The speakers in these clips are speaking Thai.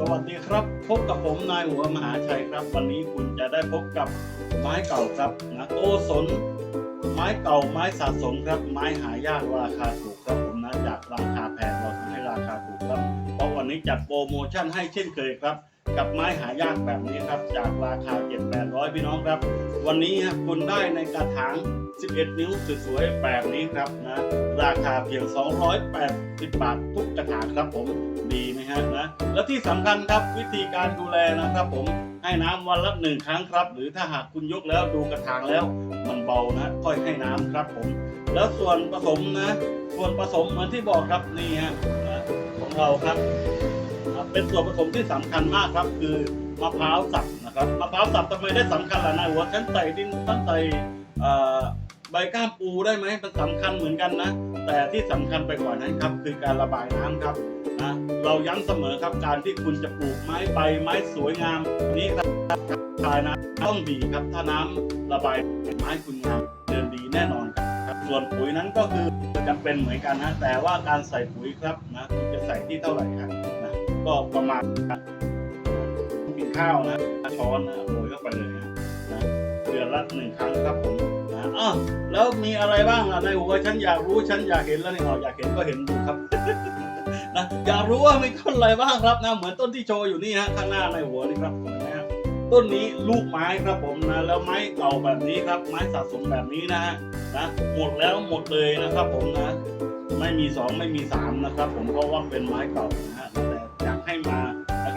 สวัสดีครับ พบกับผมนายหัวมหาชัยครับ วันนี้คุณจะได้พบกับไม้เก่าครับนะโกสน ไม้เก่าไม้สะสมครับ ไม้หายากราคาถูกครับผมนะจากราคาแพงเราทำให้ราคาถูกครับ เพราะวันนี้จัดโปรโมชั่นให้เช่นเคยครับ กับไม้หายากแบบนี้ครับ จากราคา7 8 0 0พี่น้องครับ วันนี้ฮะคุณได้ในกระถาง 11 นิ้วสวยๆแบบนี้ครับนะราคาเพียง 280 บาททุกกระถางครับผมดีไหมฮะนะและที่สำคัญครับวิธีการดูแลนะครับผมให้น้ำวันละหนึ่งครั้งครับ หรือถ้าหากคุณยกแล้วดูกระถางแล้ว มันเบานะค่อยให้น้ำครับผม แล้วส่วนผสมนะ ส่วนผสมเหมือนที่บอกครับนี่ฮะของเราครับ เป็นส่วนผสมที่สำคัญมากครับ คือมะพร้าวสับนะครับมะพร้าวสับทำไมได้สำคัญล่ะนายหัวฉันใส่ดินฉันใส่ใบก้ามปูได้ไหมมันสำคัญเหมือนกันนะ แต่ที่สำคัญไปกว่านั้นครับ คือการระบายน้ำครับนะเราย้ำเสมอครับการที่คุณจะปลูกไม้ใบไม้สวยงามนี่ครับระบายน้ำต้องดีครับ ถ้าน้ำระบายไม้คุณงามเดินดีแน่นอนครับ ส่วนปุ๋ยนั้นก็คือจำเป็นเหมือนกันนะแต่ว่าการใส่ปุ๋ยครับนะคุณจะใส่ที่เท่าไหร่ครับ ก็ประมาณกินข้าวนะช้อนนะโรยเข้าไปเลยนะเดือนละหนึ่งครั้งครับผมนะอ้าวแล้วมีอะไรบ้างล่ะในหัวฉันอยากรู้ฉันอยากเห็นแล้วนี่อ๋ออยากเห็นก็เห็นดูครับนะอยากรู้ว่ามีต้นอะไรบ้างครับนะเหมือนต้นที่โชว์อยู่นี่ฮะข้างหน้าในหัวนี่ครับเห็นไหมฮะต้นนี้ลูกไม้ครับผมนะแล้วไม้เก่าแบบนี้ครับ ไม้สะสมแบบนี้นะฮะนะหมดแล้วหมดเลยนะครับผมนะ ไม่มีสองไม่มีสามนะครับ ผมเพราะว่าเป็นไม้เก่านะ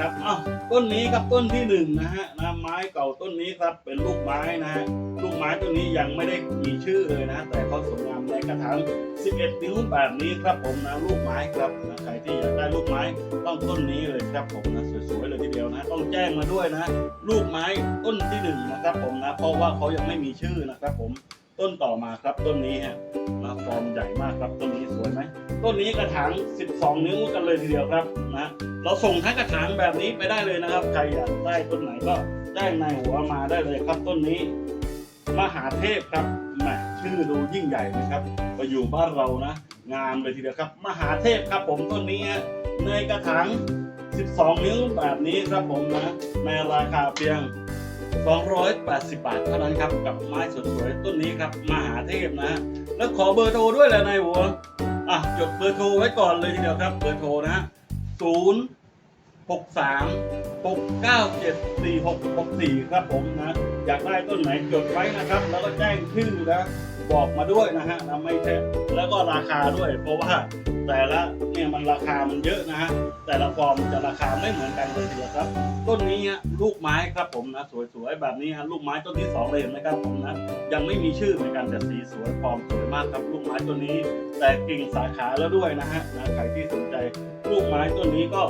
นะครับอ้าวต้นนี้ครับต้นที่หนึ่งนะฮะนะไม้เก่าต้นนี้ครับเป็นลูกไม้นะฮะลูกไม้ต้นนี้ยังไม่ได้มีชื่อเลยนะ แต่เขาสวยงามในกระถาง 11 นิ้วแบบนี้ครับผมนะลูกไม้ครับนะใครที่อยากได้ลูกไม้ต้องต้นนี้เลยครับผมนะสวยๆเลยทีเดียวนะต้องแจ้งมาด้วยนะ ลูกไม้ต้นที่หนึ่งนะครับผมนะเพราะว่าเขายังไม่มีชื่อนะครับผม ต้นต่อมาครับต้นนี้ฮะนะฟอร์มใหญ่มากครับต้นนี้สวยไหมต้นนี้กระถาง 12 นิ้วกันเลยทีเดียวครับนะเราส่งทั้งกระถางแบบนี้ไปได้เลยนะครับ ใครอยากได้ต้นไหนก็แจ้งนหัวมาได้เลยครับต้นนี้มหาเทพครับแหมชื่อดูยิ่งใหญ่นะครับไปอยู่บ้านเรานะงามเลยทีเดียวครับ มหาเทพครับผมต้นนี้ฮะในกระถาง 12 นิ้วแบบนี้ครับผมนะในราคาเพียง 280 บาทเท่านั้นครับกับไม้สวยๆต้นนี้ครับมหาเทพนะแล้วขอเบอร์โทรด้วยแหละนายหัวอะจดเบอร์โทรไว้ก่อนเลยทีเดียวครับ เบอร์โทรนะฮะ0 6 3 6 9 7 4 6 6 4ครับผมนะ อยากได้ต้นไหนจดไว้นะครับ แล้วก็แจ้งชื่อนะ บอกมาด้วยนะฮะนะไม่ใช่แล้วก็ราคาด้วย เพราะว่าแต่ละเนี่ยมันราคามันเยอะนะฮะแต่ละฟอร์มจะราคาไม่เหมือนกันเลยทีเดียวครับ ต้นนี้ฮะลูกไม้ครับผมนะสวยๆแบบนี้ฮะลูกไม้ต้นที่สองเลยเห็นไหมครับผมนะยังไม่มีชื่อเหมือนกันแต่สีสวยฟอร์มสวยมากครับลูกไม้ต้นนี้ แต่กิ่งสาขาแล้วด้วยนะฮะนะใครที่สนใจลูกไม้ต้นนี้ก็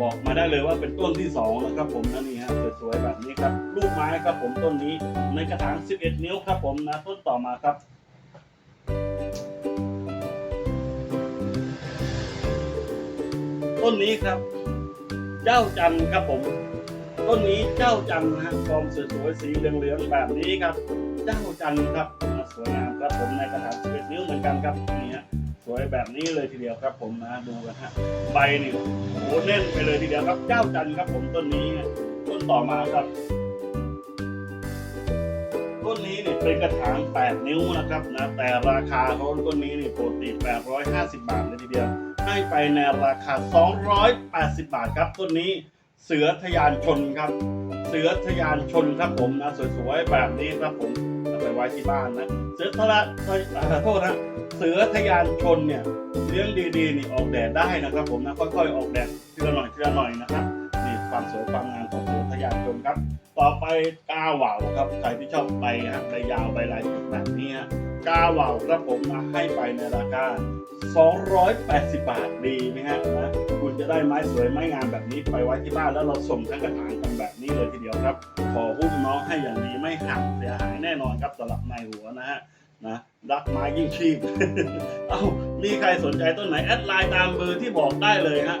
บอกมาได้เลยว่าเป็นต้นที่สองนะครับผมนะนี่ฮะสวยๆแบบนี้ครับลูกไม้ครับผมต้นนี้ในกระถาง 11 นิ้วครับผมนะต้นต่อมาครับต้นนี้ครับ เจ้าจันทร์ครับผม ต้นนี้เจ้าจันทร์นะฮะฟอร์มสวยๆสีเหลืองๆแบบนี้ครับ เจ้าจันทร์ครับสวยงามครับผมในกระถาง11นิ้วเหมือนกันครับนี่ฮะสวยแบบนี้เลยทีเดียวครับผมนะดูกันฮะใบนี่โอ้โห แน่นไปเลยทีเดียวครับเจ้าจันครับผมต้นนี้ต้นต่อมาครับ ต้นนี้เนี่ยเป็นกระถาง 8 นิ้วนะครับนะแต่ราคาเขาต้นนี้เนี่ยปกติ 850 บาทเลยทีเดียว ให้ไปในราคา 280 บาทครับต้นนี้เสือทยานชนครับ เสือทยานชนครับผมนะสวยๆแบบนี้ครับผม ไปไว้ที่บ้านนะเสือทะละเอ้ยอ่าโทษนะเสือทยานชนเนี่ยเลี้ยงดีๆนี่ออกแดดได้นะครับ ผมนะค่อยๆออกแดดทีละหน่อยทีละหน่อยนะครับนี่ความสวยความงามของเสือทะยานชนครับ ต่อไปกาเหว่าครับใครที่ชอบใบฮะใบยาวใบลายจุดแบบนี้ฮะกาเหว่าครับผมนะให้ไปในราคา 280 บาทดีไหมฮะนะคุณจะได้ไม้สวยไม้งามแบบนี้ไปไว้ที่บ้านแล้วเราส่งทั้งกระถางกันแบบนี้เลยทีเดียวครับ ขอหุ้มน้องให้อย่างดีไม่หักเสียหายแน่นอนครับสำหรับนายหัวนะฮะนะรักไม้ยิ่งชีพ เอ้า มีใครสนใจต้นไหน แอดไลน์ตามเบอร์ที่บอกได้เลยฮะ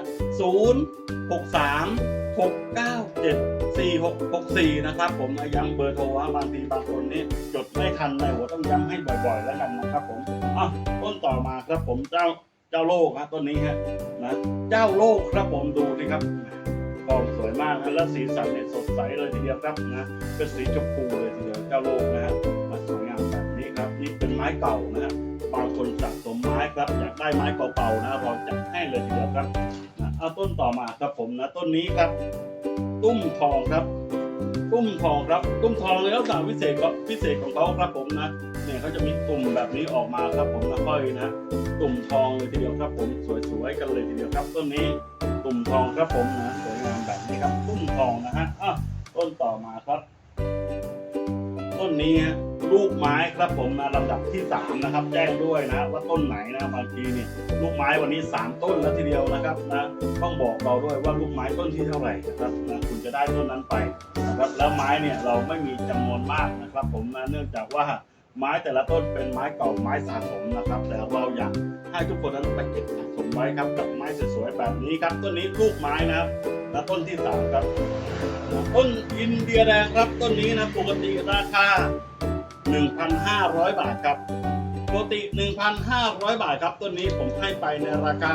0 6 3 6 9 7 4 6 6 4 นะครับ ผมย้ำเบอร์โทรว่าบางทีบางคนนี่จดไม่ทันในหัวต้องย้ำให้บ่อยๆ แล้วกันนะครับ ผมอะต้นต่อมาครับผมเจ้าเจ้าโลกฮะต้นนี้ฮะนะเจ้าโลกครับผมดูสิครับฟองสวยมากนะและสีสันเนี่ยสดใสเลยทีเดียวครับนะเป็นสีชมพูเลยทีเดียวเจ้าโลกนะฮะมาสวยงามแบบนี้ครับนี่เป็นไม้เก่านะฮะบางคนสะสมไม้ครับอยากได้ไม้เก่าๆนะเราจัดให้เลยทีเดียวครับนะ เอาต้นต่อมาครับผมนะต้นนี้ครับ ตุ้มทองครับ ตุ้มทองครับ ตุ้มทองในลักษณะพิเศษก็พิเศษของเขาครับผมนะเนี่ยเขาจะมีตุ่มแบบนี้ออกมาครับผมนะค่อยนะ ตุ่มทองเลยทีเดียวครับ ผมสวยๆกันเลยทีเดียวครับ ต้นนี้ตุ่มทองครับผมนะสวยงามแบบนี้ครับ ตุ้มทองนะฮะอะต้นต่อมาครับ ต้นนี้ฮะลูกไม้ครับผมนะลำดับที่สามนะครับ แจ้งด้วยนะ ว่าต้นไหนนะบางทีเนี่ยลูกไม้วันนี้สามต้นแล้วทีเดียวนะครับนะต้องบอกเราด้วยว่าลูกไม้ต้นที่เท่าไหร่นะครับนะคุณจะได้ต้นนั้นไปนะครับแล้วไม้เนี่ยเราไม่มีจำนวนมากนะครับ ผมนะเนื่องจากว่าไม้แต่ละต้นเป็นไม้เก่าไม้สะสมนะครับ แต่เราอยากให้ทุกคนนั้นไปเก็บสะสมไว้ครับกับไม้สวยๆแบบนี้ครับต้นนี้ลูกไม้นะครับและต้นที่สามครับ ต้นอินเดียแดงครับต้นนี้นะปกติราคา 1,500 บาทครับปกติ 1,500 บาทครับต้นนี้ผมให้ไปในราคา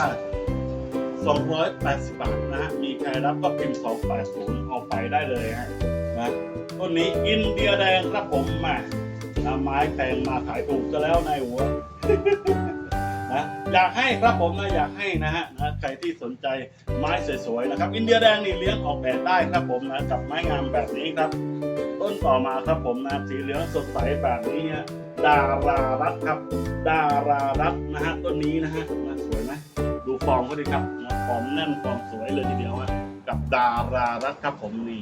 280 บาทนะฮะมีใครรับก็พิมพ์280เอาไปได้เลยฮะนะต้นนี้อินเดียแดงครับผมแหมานะไม้แพงมาขายถูกก็แล้วในหัวนะอยากให้ครับผมนะอยากให้นะฮะนะ ใครที่สนใจไม้สวยๆนะครับ อินเดียแดงนี่เลี้ยงออกแบบได้ครับผมนะกับไม้งามแบบนี้ครับ ต้นต่อมาครับผมนะสีเหลืองสดใสแบบนี้ฮะดารารัตครับ ดารารัตนะฮะต้นนี้นะฮะนะสวยไหมดูฟอร์มเขาดิครับนะฟอร์มแน่นฟอร์มสวยเลยทีเดียวฮะกับดารารัตครับผมนี่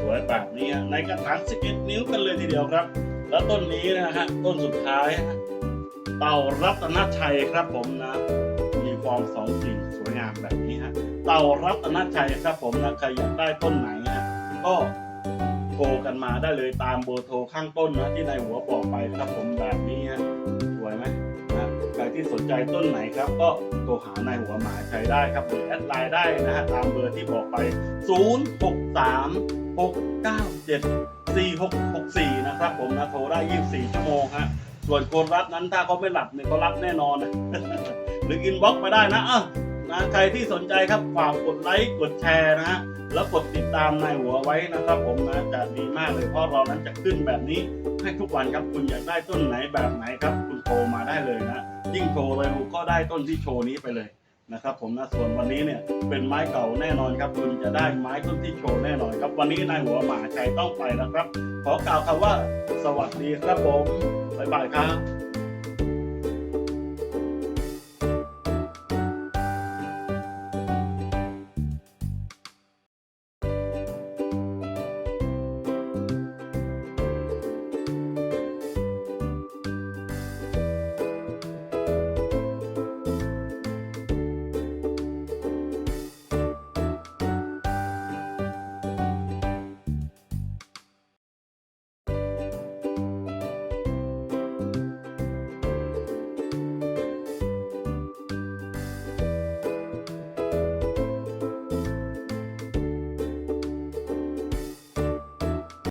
สวยๆแบบนี้ฮะในกระถาง11นิ้วกันเลยทีเดียวครับ แล้วต้นนี้นะฮะต้นสุดท้ายเต่ารัตนชัยครับผมนะ อร์มสองกิ่งสวยงามแบบนี้ฮะเต่ารัตนชัยครับผมนะใครอยากได้ต้นไหนฮะก็โทรกันมาได้เลยตามเบอร์โทรข้างต้นนะที่ในหัวบอกไปครับผมแบบนี้ฮะสวยไหมนะใครที่สนใจต้นไหนครับ ก็โทรหานายหัวหมายใช้ได้ครับหรือแอดไลน์ได้นะฮะตามเบอร์ที่บอกไป 0 6 3 6 9 7 4 6 6 4 นะครับผมนะโทรได้ 24 ชั่วโมงฮะส่วนคนรับนั้นถ้าเขาไม่หลับเนี่ยเขารับแน่นอนนะ หรืออินบ็อกซ์มาได้นะอะนะใครที่สนใจครับฝากกดไลค์กดแชร์นะฮะแล้วกดติดตามนายหัวไว้นะครับ ผมนะจะดีมากเลยเพราะเรานั้นจะขึ้นแบบนี้ให้ทุกวันครับคุณอยากได้ต้นไหนแบบไหนครับ คุณโทรมาได้เลยนะ ยิ่งโทรเร็วก็ได้ต้นที่โชว์นี้ไปเลยนะครับผมนะส่วนวันนี้เนี่ยเป็นไม้เก่าแน่นอนครับ คุณจะได้ไม้ต้นที่โชว์แน่นอนครับ วันนี้นายหัวหมาชัยต้องไปแล้วครับ ขอกล่าวคำว่า สวัสดีครับผมบ๊ายบายครับ